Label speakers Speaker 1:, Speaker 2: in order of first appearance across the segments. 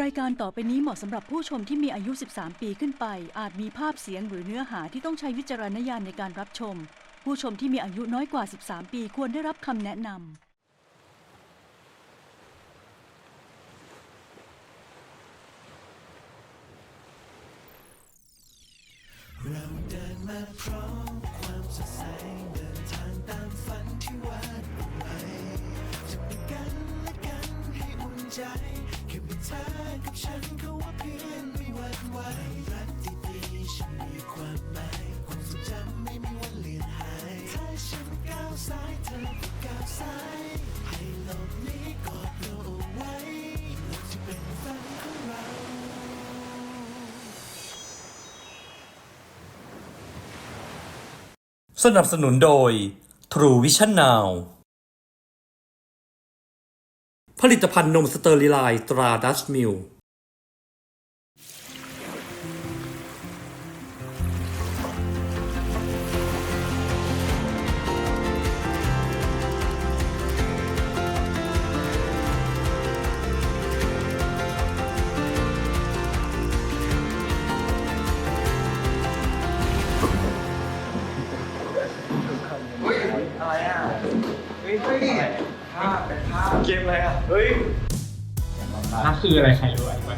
Speaker 1: รายการต่อไปนี้เหมาะสำหรับผู้ชมที่มีอายุ 13 ปีขึ้นไป อาจมีภาพเสียงหรือเนื้อหาที่ต้องใช้วิจารณญาณในการรับชม ผู้ชมที่มีอายุน้อยกว่า 13 ปีควรได้รับคำแนะนำ
Speaker 2: เราเดินมาพร้อมความสดใสเดินทางตามฝันที่วาดเอาไว้จะมีกันและกันให้อุ่นใจ เธอกับฉันเขาว่าเพื่อนไม่หวั่นไหวรักดีๆฉันมีความหมายความทรงจำไม่มีวันเลือนหายถ้าฉันก้าวซ้ายเธอก็ก้าวซ้ายให้โลกนี้กอดเราเอาไว้โลกที่เป็นฝันของเรา
Speaker 3: สนับสนุนโดย True Vision Now ผลิตภัณฑ์นมสเตอร์ลิไลน์ตราดัชมิล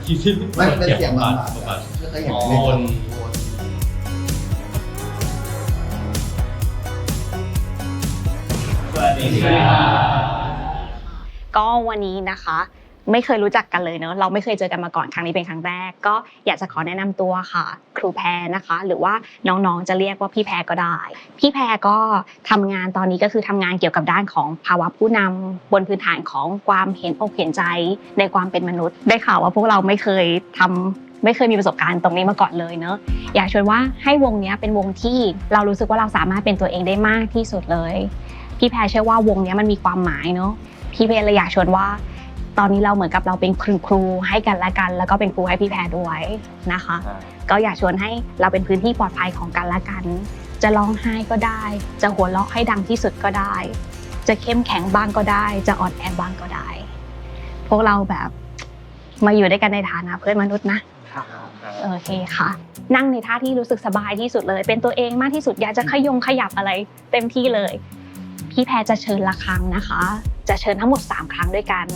Speaker 4: ที่ที่
Speaker 5: ไม่เป็นเสียงบางๆไม่เคยเห็นเลย
Speaker 4: สวัสดีค่ะ
Speaker 6: ก็วันนี้นะคะ ไม่เคยรู้จักกันเลยเนอะเราไม่เคยเจอกันมาก่อนครั้งนี้เป็นครั้งแรก ก็อยากจะขอแนะนำตัวค่ะ ครูแพรนะคะ หรือว่าน้องๆจะเรียกว่าพี่แพรก็ได้ พี่แพรก็ทำงานตอนนี้ก็คือทำงานเกี่ยวกับด้านของภาวะผู้นำบนพื้นฐานของความเห็นอกเห็นใจในความเป็นมนุษย์ ได้ข่าวว่าพวกเราไม่เคยทำไม่เคยมีประสบการณ์ตรงนี้มาก่อนเลยเนอะอยากชวนว่าให้วงนี้เป็นวงที่เรารู้สึกว่าเราสามารถเป็นตัวเองได้มากที่สุดเลย พี่แพรเชื่อว่าวงนี้มันมีความหมายเนอะพี่เพรเลยอยากชวนว่า ตอนนี้เราเหมือนกับเราเป็นครูครูให้กันและกัน แล้วก็เป็นครูให้พี่แพรด้วยนะคะ ก็อยากชวนให้เราเป็นพื้นที่ปลอดภัยของกันและกัน จะร้องไห้ก็ได้ จะหัวเราะให้ดังที่สุดก็ได้ จะเข้มแข็งบ้างก็ได้ จะอ่อนแอบ้างก็ได้ พวกเราแบบมาอยู่ด้วยกันในฐานะเพื่อนมนุษย์นะโอเคค่ะ นั่งในท่าที่รู้สึกสบายที่สุดเลย เป็นตัวเองมากที่สุดอยากจะขยงขยับอะไรเต็มที่เลย พี่แพรจะเชิญละครั้งนะคะ จะเชิญทั้งหมด 3 ครั้งด้วยกัน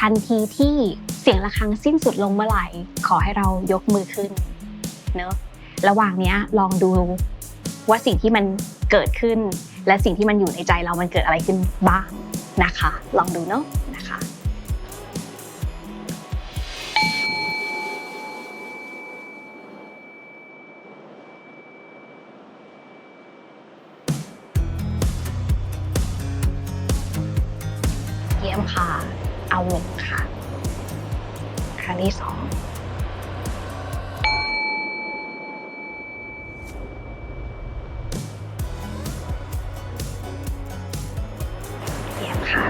Speaker 6: ทันทีที่เสียงะระฆังสิ้นสุดลงเมื่อไหร่ ขอให้เรายกมือขึ้นเนอะระหว่างเนี้ยลองดูว่าสิ่งที่มันเกิดขึ้น และสิ่งที่มันอยู่ในใจเรามันเกิดอะไรขึ้นบ้างนะคะ ลองดูเนาะนะคะเยี่ยมค่ะ เอาลงค่ะ ครั้งที่สองเยี่ยมค่ะ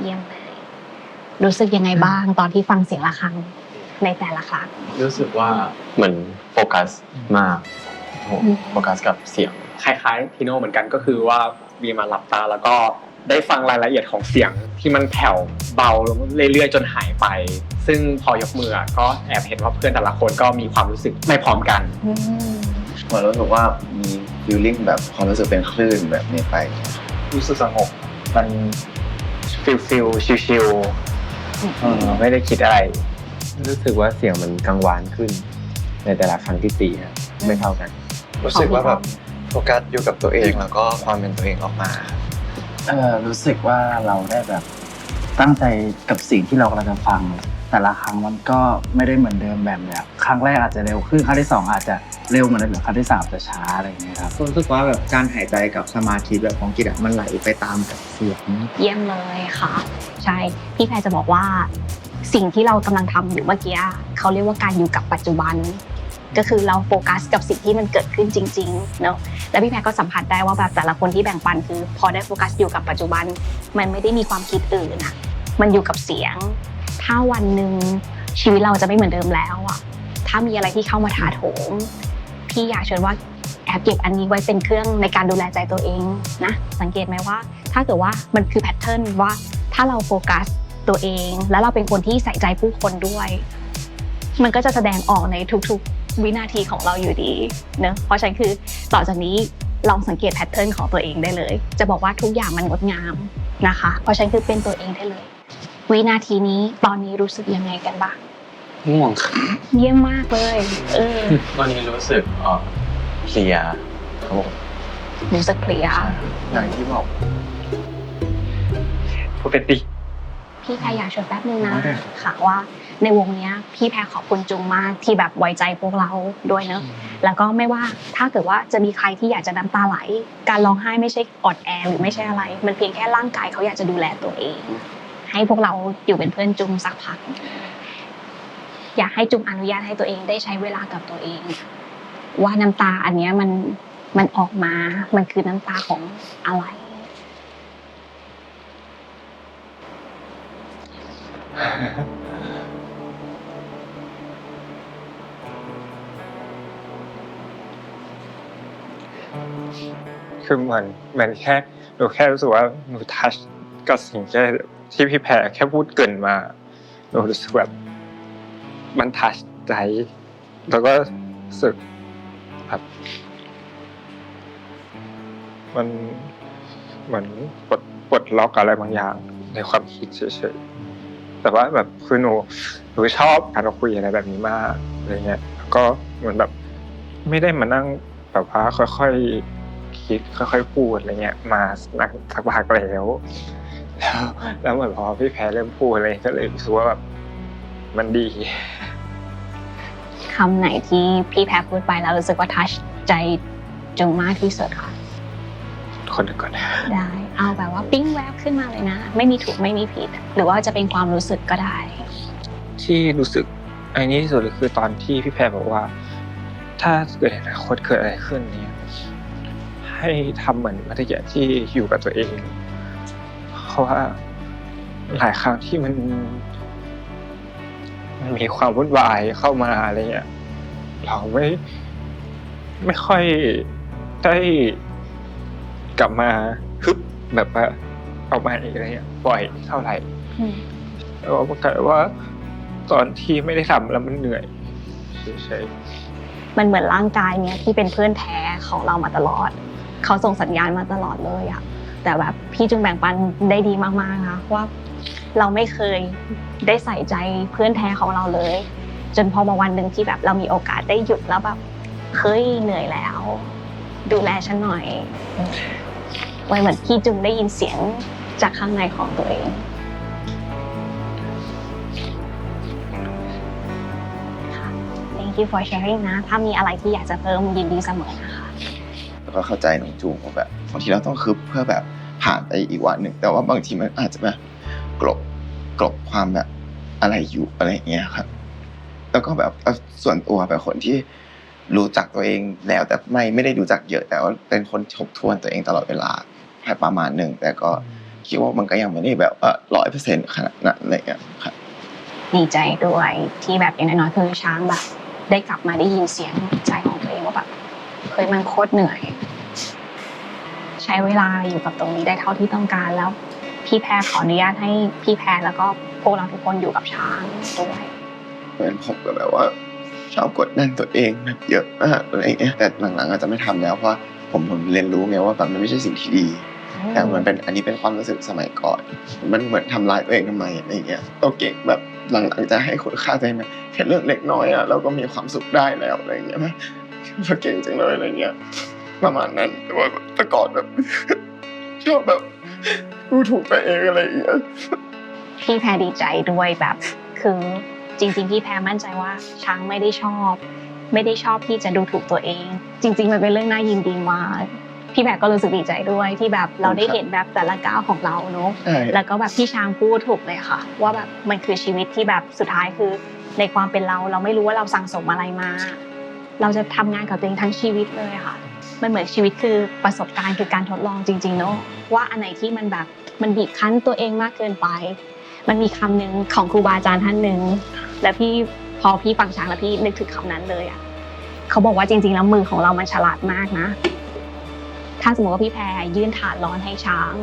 Speaker 6: เยี่ยมเลย รู้สึกยังไงบ้างตอนที่ฟังเสียงะระฆัง ในแต่ละครั้ง
Speaker 7: รู้สึกว่า
Speaker 8: เหมือนโฟกัสมากโอ้โห
Speaker 6: อืม
Speaker 8: โฟกัสกับเสียง
Speaker 7: คล้ายๆพีโน่เหมือนกันก็คือว่ามีมาหลับตาแล้วก็ได้ฟังรายละเอียดของเสียงที่มันแผ่วเบาลงเรื่อยๆจนหายไป ซึ่งพอยกมือก็แอบเห็นว่าเพื่อนแต่ละคนก็มีความรู้สึกไม่พร้อมกัน
Speaker 6: อืม
Speaker 5: เหมือนรู้สึกว่ามีฟิลลิ่งแบบความรู้สึกเป็นคลื่นแบบนี้ไป
Speaker 8: รู้สึกสงบมันฟิลฟิลชิลๆไม่ได้คิดอะไร รู้สึกว่าเสียงมันกังวานขึ้น ในแต่ละครั้งที่ตีครับไม่เท่ากัน
Speaker 5: รู้สึกว่าแบบโฟกัสอยู่กับตัวเองแล้วก็ความเป็นตัวเองออกมาครับ
Speaker 9: เออรู้สึกว่าเราได้แบบตั้งใจกับสิ่งที่เรากำลังจะฟัง แต่ละครั้งมันก็ไม่ได้เหมือนเดิมแบบแบบครั้งแรกอาจจะเร็วขึ้นครั้งที่สองอาจจะเร็วเหมือนเดิมหรือครั้งที่สามจะช้าอะไรอย่างเงี้ยครับ
Speaker 10: รู้สึกว่าแบบการหายใจกับสมาธิแบบของกิจอะมันไหลไปตามกับเสียง
Speaker 6: เยี่ยมเลยค่ะ ใช่พี่แพรจะบอกว่า สิ่งที่เรากำลังทำอยู่เมื่อกี้เขาเรียกว่าการอยู่กับปัจจุบัน ก็คือเราโฟกัสกับสิ่งที่มันเกิดขึ้นจริงๆเนาะแล้วพี่แพรก็สัมผัสได้ว่าแบบแต่ละคนที่แบ่งปันคือ พอได้โฟกัสอยู่กับปัจจุบัน มันไม่ได้มีความคิดอื่นอะมันอยู่กับเสียง ถ้าวันหนึ่งชีวิตเราจะไม่เหมือนเดิมแล้วอะถ้ามีอะไรที่เข้ามาถาโถมพี่อยากเชิญว่าแอบเก็บอันนี้ไว้เป็นเครื่องในการดูแลใจตัวเองนะสังเกตไหมว่า ถ้าเกิดว่ามันคือแพทเทิร์นว่าถ้าเราโฟกัส ตัวเอง แล้วเราเป็นคนที่ใส่ใจผู้คนด้วย มันก็จะแสดงออกในทุกๆ วินาทีของเราอยู่ดีเนอะเพราะฉะนั้นคือต่อจากนี้ลองสังเกตแพทเทิร์นของตัวเองได้เลย จะบอกว่าทุกอย่างมันงดงามนะคะ เพราะฉะนั้นคือเป็นตัวเองได้เลย วินาทีนี้ตอนนี้รู้สึกยังไงกันบ้าง
Speaker 5: ง่วงครับ
Speaker 6: เยี่ยมมากเลย เออ
Speaker 5: ตอนนี้รู้สึกเอ่อเพลียครับผม
Speaker 6: รู้สึกเพลีย
Speaker 5: อย่างที่บอก
Speaker 7: พูดเป็นดิ
Speaker 6: พี่แพรอยากชวนแป๊บนึงนะ
Speaker 5: อ๋อได้ครับ
Speaker 6: ค่ะว่าในวงเนี้ยพี่แพรขอบคุณจุงมากที่แบบไว้ใจพวกเราด้วยเนอะแล้วก็ไม่ว่าถ้าเกิดว่าจะมีใครที่อยากจะน้ำตาไหล การร้องไห้ไม่ใช่ออดแอหรือไม่ใช่อะไร มันเพียงแค่ร่างกายเขาอยากจะดูแลตัวเอง ให้พวกเราอยู่เป็นเพื่อนจุงสักพัก อยากให้จุงอนุญาตให้ตัวเองได้ใช้เวลากับตัวเอง ว่าน้ำตาอันเนี้ยมันมันออกมา มันคือน้ำตาของอะไร
Speaker 7: คือเหมือนเหมือนแค่หนูแค่รู้สึกว่าหนูทัชกับสิ่งแค่ที่พี่แพรแค่พูดเกินมาหนูรู้สึกแบบมันทัชใจแล้วก็รู้สึกแบบมันเหมือนปลดปลดล็อกอะไรบางอย่างในความคิดเฉยๆ แต่ว่าแบบคือหนูหนูชอบการคุยอะไรแบบนี้มากอะไรเงี้ยแล้วก็เหมือนแบบไม่ได้มานั่งแบบว่าค่อยๆคิดค่อยๆพูดอะไรเงี้ยมาสักสักพักแล้วแล้วแล้วเหมือนพอพี่แพรเริ่มพูดอะไรก็เลยรู้สึกว่าแบบมันดี
Speaker 6: คำไหนที่พี่แพรพูดไปแล้วรู้สึกว่าทัชใจจุงมากที่สุดค่ะ
Speaker 7: คนหนึ่งก่อน
Speaker 6: ได้ เอาแบบว่าปิ้งแวบขึ้นมาเลยนะ ไม่มีถูกไม่มีผิด หรือว่าจะเป็นความรู้สึกก็ได้
Speaker 7: ที่รู้สึกอ้นี้ที่สุดเลยคือตอนที่พี่แพรบอกว่า ถ้าเกิดอนาคตเกิดอะไรขึ้นเนี่ยให้ทำเหมือนพัทยาที่อยู่กับตัวเอง เพราะว่าหลายครั้งที่มันมันมีความวุ่นวายเข้ามาอะไรเงี้ยเราไม่ไม่ค่อยได้กลับมา แบบว่าเอามาอีกอะไรเงี้ยบ่อยเท่าไหร่
Speaker 6: อืม
Speaker 7: แล้วมันกลายว่า ตอนที่ไม่ได้ทำแล้วมันเหนื่อยเฉย
Speaker 6: มันเหมือนร่างกายเนี่ยที่เป็นเพื่อนแท้ของเรามาตลอด เขาส่งสัญญาณมาตลอดเลยอะแต่แบบพี่จึงแบ่งปันได้ดีมากๆนะว่าเราไม่เคยได้ใส่ใจเพื่อนแท้ของเราเลย จนพอมาวันหนึ่งที่แบบเรามีโอกาสได้หยุดแล้วแบบเฮ้ยเหนื่อยแล้ว ดูแลฉันหน่อย มันเหมือนพี่จึงได้ยินเสียงจากข้างในของตัวเอง ค่ะ Thank you for sharing นะ ถ้ามีอะไรที่อยากจะเพิ่มยินดีเสมอนะคะ
Speaker 11: แล้วก็เข้าใจน้องจูงว่าแบบบางทีเราต้องคึบเพื่อแบบผ่านไปอีกวันหนึ่ง แต่ว่าบางทีมันอาจจะแบบกลบกลบความแบบอะไรอยู่อะไรอย่างเงี้ยครับ แล้วก็แบบส่วนตัวเป็นคนที่รู้จักตัวเองแล้วแต่ไม่ไม่ได้รู้จักเยอะแต่ว่าเป็นคนทบทวนตัวเองตลอดเวลา ประมาณหนึ่งแต่ก็คิดว่ามันก็ยังไม่ได้แบบร้อยเปอร์เซ็นต์ขนาดนั้นอะไรอย่างเงี้ยครับ
Speaker 6: ดีใจด้วยที่แบบอย่างน้อยๆคือช้างแบบ ได้กลับมาได้ยินเสียงใจของตัวเองว่าแบบเฮ้ยมันโคตรเหนื่อย ใช้เวลาอยู่กับตรงนี้ได้เท่าที่ต้องการแล้ว พี่แพรขออนุญาตให้พี่แพรแล้วก็พวกเราทุกคนอยู่กับช้างด้วย
Speaker 11: เหมือนผมก็แบบว่าชอบกดดันตัวเองแบบเยอะมากอะไรอย่างเงี้ยแต่หลังๆอาจจะไม่ทำแล้วเพราะผมผมเรียนรู้ไงว่าแบบมันไม่ใช่สิ่งที่ดี แต่มันเป็นอันนี้เป็นความรู้สึกสมัยก่อน มันเหมือนทำร้ายตัวเองทำไมอะไรเงี้ยเราเก่งแบบหลังๆจะให้คุณค่าตัวเองแค่เรื่องเล็กน้อยอะเราก็มีความสุขได้แล้วอะไรเงี้ยนะเราเก่งจังเลยอะไรเงี้ยประมาณนั้นแต่ว่าแต่ก่อนแบบชอบแบบดูถูกตัวเองอะไรอย่างเงี้ย
Speaker 6: พี่แพรดีใจด้วยแบบคือจริง ๆ พี่แพรมั่นใจว่าช้างไม่ได้ชอบ ไม่ได้ชอบที่จะดูถูกตัวเอง จริง ๆ มันเป็นเรื่องน่ายินดีมาก พี่แพรก็รู้สึกดีใจด้วยที่แบบเราได้เห็นแบบแต่ละก้าวของเราเนอะ
Speaker 11: ใช่
Speaker 6: แล้วก็แบบพี่ช้างพูดถูกเลยค่ะ ว่าแบบมันคือชีวิตที่แบบสุดท้ายคือ ในความเป็นเราเราไม่รู้ว่าเราสั่งสมอะไรมา เราจะทำงานกับตัวเองทั้งชีวิตเลยค่ะ มันเหมือนชีวิตคือประสบการณ์คือการทดลองจริงๆเนอะว่าอันไหนที่มันแบบมันบีบคั้นตัวเองมากเกินไป มันมีคำหนึ่งของครูบาอาจารย์ท่านหนึ่งแล้วพี่พอพี่ฟังช้างแล้วพี่นึกถึงคำนั้นเลยอะเขาบอกว่าจริง ๆ แล้วมือของเรามันฉลาดมากนะ ถ้าสมมติว่าพี่แพรยื่นถาดร้อนให้ช้าง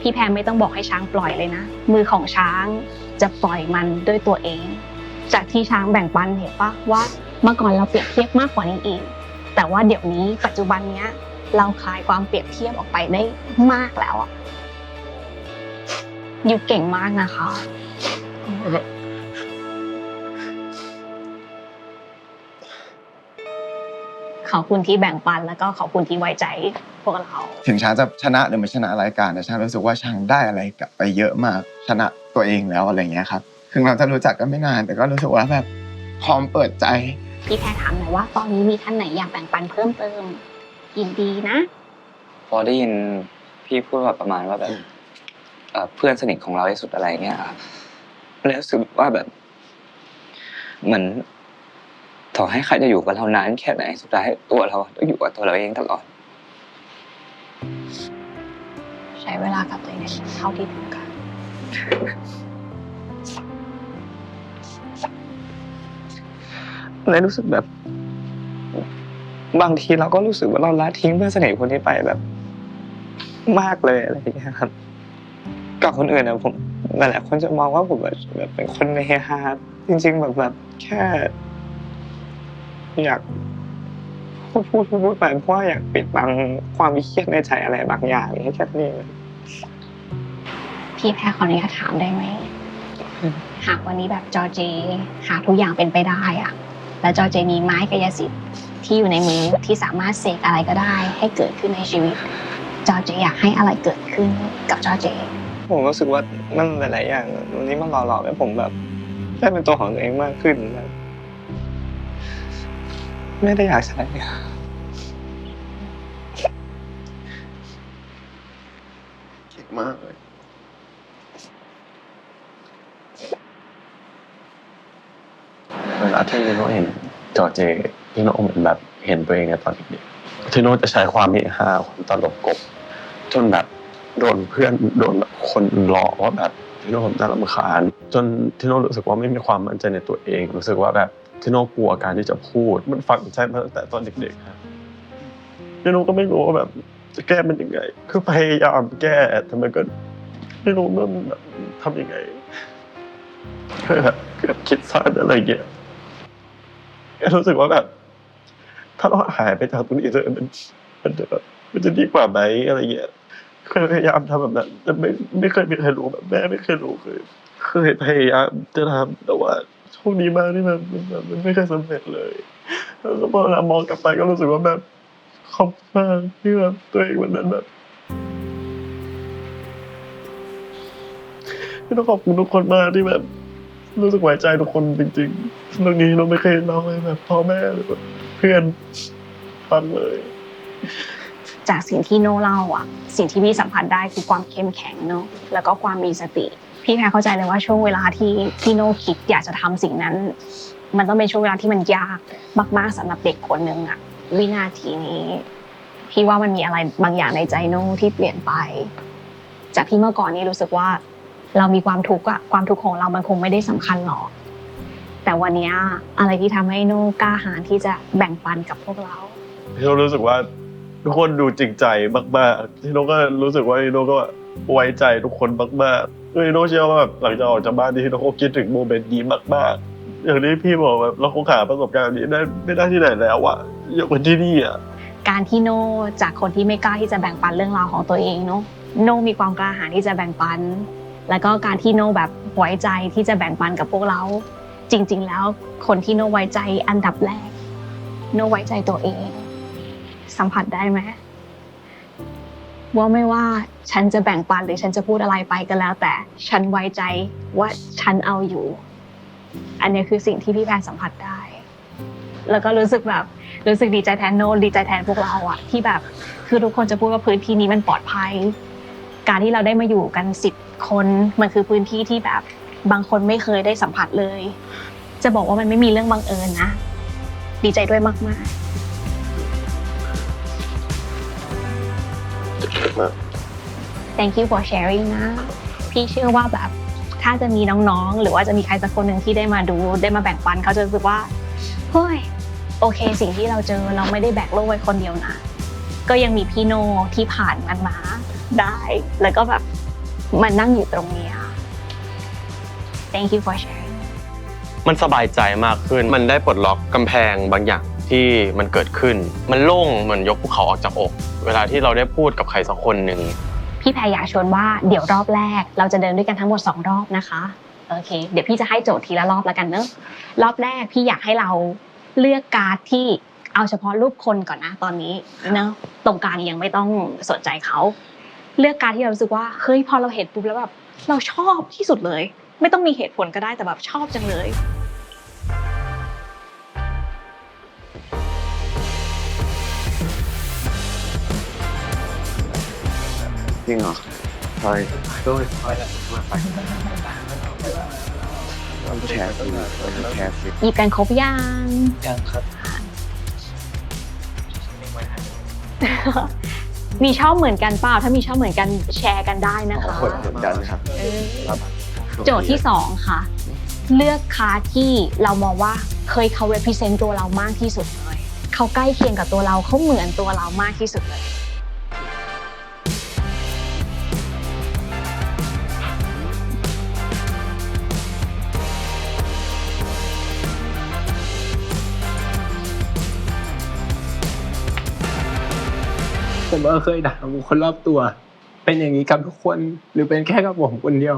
Speaker 6: พี่แพรไม่ต้องบอกให้ช้างปล่อยเลยนะ มือของช้างจะปล่อยมันด้วยตัวเอง จากที่ช้างแบ่งปันเห็นปะว่าเมื่อก่อนเราเปรียบเทียบมากกว่านี้อีก แต่ว่าเดี๋ยวนี้ปัจจุบันเนี้ยเราคลายความเปรียบเทียบออกไปได้มากแล้วอยูเก่งมากนะคะ ขอบคุณที่แบ่งปัน แล้วก็ขอบคุณที่ไว้ใจพวกเรา
Speaker 11: ถึงช้างจะชนะหรือไม่ชนะรายการแต่ช้างรู้สึกว่าช้างได้อะไรกลับไปเยอะมากชนะตัวเองแล้วอะไรเงี้ยครับถึงเราจะรู้จักกันไม่นาน แต่ก็รู้สึกว่าแบบพร้อมเปิดใจ
Speaker 6: พี่แพรถามหน่อยว่าตอนนี้มีท่านไหนอยากแบ่งปันเพิ่มเติมยินดีนะ
Speaker 12: พอได้ยินพี่พูดแบบประมาณว่าแบบเอ่อเพื่อนสนิทของเราที่สุดอะไรเงี้ยครับเลยรู้สึกว่าแบบ เหมือน ต่อให้ใครจะอยู่กับเรานานแค่ไหนสุดท้ายตัวเราต้องอยู่กับตัวเราเองตลอด
Speaker 6: ใช้เวลากับตัวเองเท่าที่ต้องการ
Speaker 12: เลยรู้สึกแบบ บางทีเราก็รู้สึกว่าเราละทิ้งเพื่อนสนิทคนนี้ไปแบบ มากเลยอะไรอย่างเงี้ยครับกับคนอื่นนะผมหลายๆคนจะมองว่าผมแบบแบบเป็นคนเฮฮาจริง ๆ แบบแบบแค่ อยากพูดพูดพูดพูดไปเพราะว่าอยากปิดบังความเครียดในใจอะไรบางอย่างแค่นี้เอง
Speaker 6: พี่แพรขออนุญาตถามได้ไหมหากวันนี้แบบจอร์เจหากทุกอย่างเป็นไปได้อะแล้วจอร์เจมีไม้กายสิทธิ์ที่อยู่ในมือที่สามารถเสกอะไรก็ได้ ให้เกิดขึ้นในชีวิต จอร์เจอยากให้อะไรเกิดขึ้นกับจอร์เจ
Speaker 12: ผมรู้สึกว่ามันหลายๆอย่างวันนี้มันหล่อหลอมให้ผมแบบได้เป็นตัวของตัวเองมากขึ้นแบบ ไม่ได้อยากใช้
Speaker 11: เก่งมากเลย
Speaker 13: เวลาที่โนเห็นจอเจที่โนเหมือนแบบเห็นตัวเองในตอนเด็กๆที่โนจะใช้ความเฮฮาความตลกกบ จนแบบโดนเพื่อนโดนแบบคนล้อว่าแบบที่โนน่ารำคาญจนที่โนรู้สึกว่าไม่มีความมั่นใจในตัวเอง รู้สึกว่าแบบ ที่โนกลัวการที่จะพูด มันฝังใจมาตั้งแต่ตอนเด็กๆครับที่โนก็ไม่รู้ว่าแบบจะแก้มันยังไง คือพยายามแก้แต่มันก็ไม่รู้ว่ามันทำยังไงเคยแบบเกือบคิดสั้นอะไรเงี้ยก็รู้สึกว่าแบบ ถ้าเราหายไปจากตรงนี้เลยมันมันจะแบบมันจะดีกว่าไหมอะไรเงี้ยเคยพยายามทำแบบนั้นแต่ไม่ไม่เคยมีใครรู้แบบแม่ไม่เคยรู้เคยเคยพยายามจะทำแต่ว่า โชคดีมากที่มันมันแบบมันไม่เคยสำเร็จเลยแล้วก็พอเวลามองกลับไปก็รู้สึกว่าแบบขอบมากที่แบบตัวเองวันนั้นแบบที่ต้องขอบคุณทุกคนมากที่แบบ รู้สึกไว้ใจทุกคนจริงๆเรื่องนี้เราไม่เคยเล่าให้แบบพ่อแม่หรือเพื่อนฟังเลย
Speaker 6: จากสิ่งที่โน่เล่าอะ สิ่งที่พี่สัมผัสได้คือความเข้มแข็งเนาะแล้วก็ความมีสติ พี่แพรเข้าใจเลยว่าช่วงเวลาที่ที่โน่คิดอยากจะทำสิ่งนั้น มันต้องเป็นช่วงเวลาที่มันยากมาก ๆสำหรับเด็กคนหนึ่งอะวินาทีนี้ พี่ว่ามันมีอะไรบางอย่างในใจโน่ที่เปลี่ยนไป จากที่เมื่อก่อนนี้รู้สึกว่า เรามีความทุกข์อะความทุกข์ของเรามันคงไม่ได้สำคัญหรอกแต่วันนี้อะไรที่ทำให้โน่กล้าหาญที่จะแบ่งปันกับพวกเรา
Speaker 13: พี่โนรู้สึกว่าทุกคนดูจริงใจมากๆพี่โนก็รู้สึกว่าพี่โนก็ไว้ใจทุกคนมากๆ คือโนเชื่อว่าแบบหลังจากออกจากบ้านที่พี่โนก็คิดถึงโมเมนต์นี้มากๆอย่างที่พี่บอกแบบเราคงหาประสบการณ์นี้ได้ไม่ได้ที่ไหนแล้วอะยกเว้นที่นี่อะ
Speaker 6: การที่โน่จากคนที่ไม่กล้าที่จะแบ่งปันเรื่องราวของตัวเองเนาะโนมีความกล้าหาญที่จะแบ่งปัน แล้วก็การที่โน่แบบไว้ใจที่จะแบ่งปันกับพวกเรา จริง ๆ แล้วคนที่โน่ไว้ใจอันดับแรก โน่ไว้ใจตัวเอง สัมผัสได้ไหม ว่าไม่ว่าฉันจะแบ่งปันหรือฉันจะพูดอะไรไปก็แล้ว แต่ฉันไว้ใจว่าฉันเอาอยู่ อันนี้คือสิ่งที่พี่แพนสัมผัสได้ แล้วก็รู้สึกแบบรู้สึกดีใจแทนโนดีใจแทนพวกเราอะที่แบบคือทุกคนจะพูดว่าพื้นที่นี้มันปลอดภัย การที่เราได้มาอยู่กันสิบคนมันคือพื้นที่ที่แบบบางคนไม่เคยได้สัมผัสเลย จะบอกว่ามันไม่มีเรื่องบังเอิญนะ ดีใจด้วยมากๆ thank you for sharing นะ พี่เชื่อว่าแบบถ้าจะมีน้องๆ หรือว่าจะมีใครสักคนหนึ่งที่ได้มาดู ได้มาแบ่งปันเขาจะรู้สึกว่าเฮ้ยโอเค สิ่งที่เราเจอเราไม่ได้แบกโลกไว้คนเดียวนะ ก็ยังมีพี่โนที่ผ่านมันมาได้ แล้วก็แบบมันนั่งอยู่ตรงนี้ค่ะ thank you for sharing
Speaker 13: มันสบายใจมากขึ้น มันได้ปลดล็อกกำแพงบางอย่าง ที่มันเกิดขึ้น มันโล่งเหมือนยกภูเขาออกจากอก เวลาที่เราได้พูดกับใครสักคนหนึ่ง
Speaker 6: พี่แพรอยากชวนว่าเดี๋ยวรอบแรก เราจะเดินด้วยกันทั้งหมด 2 รอบนะคะโอเค เดี๋ยวพี่จะให้โจทย์ทีละรอบแล้วกันเนอะรอบแรกพี่อยากให้เราเลือกการ์ดที่เอาเฉพาะรูปคนก่อนนะตอนนี้เนอะตรงกลางยังไม่ต้องสนใจเขาเลือกการ์ดที่เรารู้สึกว่าเฮ้ยพอเราเห็นปุ๊บแล้วแบบเราชอบที่สุดเลย ไม่ต้องมีเหตุผลก็ได้แต่แบบชอบจังเลย
Speaker 11: ริงเหรอพลอยด้วยพลอยต้องแชร์สิต้องแชร์สิ
Speaker 6: หยิบกันครบยัง
Speaker 9: ยังครับ
Speaker 6: มีชอบเหมือนกันเปล่าถ้ามีชอบเหมือนกันแชร์กันได้นะคะ
Speaker 11: คนเหมือนกันครับ
Speaker 6: เออโจทย์ที่สองค่ะ เลือกคาร์ดที่เรามองว่าเคยเขา represent ตัวเรามากที่สุดเลยเขาใกล้เคียงกับตัวเราเขาเหมือนตัวเรามากที่สุดเลย
Speaker 4: ผมเออเคยด่าคนรอบตัว เป็นอย่างนี้กับทุกคนหรือเป็นแค่กับผมคนเดียว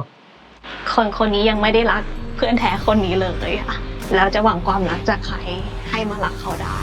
Speaker 6: คนคนนี้ยังไม่ได้รักเพื่อนแท้คนนี้เลยอะแล้วจะหวังความรักจากใครให้มารักเขาได้